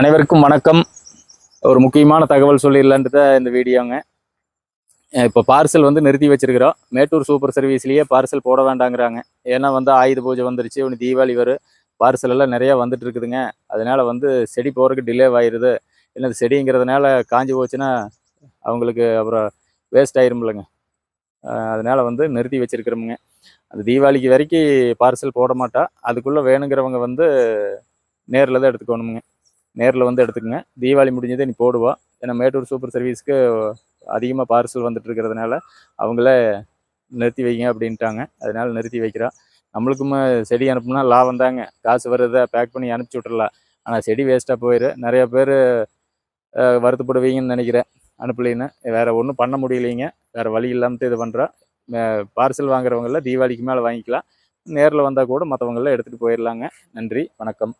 அனைவருக்கும் வணக்கம். ஒரு முக்கியமான தகவல் சொல்லிடலான்ட்டு தான் இந்த வீடியோங்க. இப்போ பார்சல் வந்து நிறுத்தி வச்சிருக்கிறோம். மேட்டூர் சூப்பர் சர்வீஸ்லேயே பார்சல் போட வேண்டாங்கிறாங்க. ஏன்னா வந்து ஆயுத பூஜை வந்துருச்சு ஒன்று தீபாவளி வரும். பார்சல் எல்லாம் நிறையா வந்துட்டு இருக்குதுங்க. அதனால் வந்து செடி போகிறதுக்கு டிலே ஆயிடுது இல்லை செடிங்கிறதுனால காஞ்சி போச்சுன்னா அவங்களுக்கு அப்புறம் வேஸ்ட் ஆயிருமில்லங்க. அதனால் வந்து நிறுத்தி வச்சுருக்கிறோமுங்க. அந்த தீபாவளிக்கு வரைக்கும் பார்சல் போட மாட்டா. அதுக்குள்ளே வேணுங்கிறவங்க வந்து நேரில் தான் எடுத்துக்கணுமுங்க. நேரில் வந்து எடுத்துக்கங்க. தீபாவளி முடிஞ்சதே நீ போடுவா. ஏன்னா மேட்டூர் சூப்பர் சர்வீஸ்க்கு அதிகமாக பார்சல் வந்துட்டு இருக்கிறதுனால அவங்கள நிறுத்தி வைங்க அப்படின்ட்டாங்க. அதனால நிறுத்தி வைக்கிறா. நம்மளுக்குமே செடி அனுப்புனா லாபம் தாங்க. காசு வர்றதை பேக் பண்ணி அனுப்பிச்சி விட்றலாம் ஆனால் செடி வேஸ்ட்டாக போயிடு நிறையா பேர் வருத்தப்படுவீங்கன்னு நினைக்கிறேன். அனுப்பலைன்னு. வேறு ஒன்றும் பண்ண முடியலைங்க. வேறு வழி இல்லாமல் இது பண்ணுறா பார்சல் வாங்குறவங்கள தீபாவளிக்கு மேலே வாங்கிக்கலாம். நேரில் வந்தால் கூட மற்றவங்கள எடுத்துகிட்டு போயிடலாங்க நன்றி. வணக்கம்.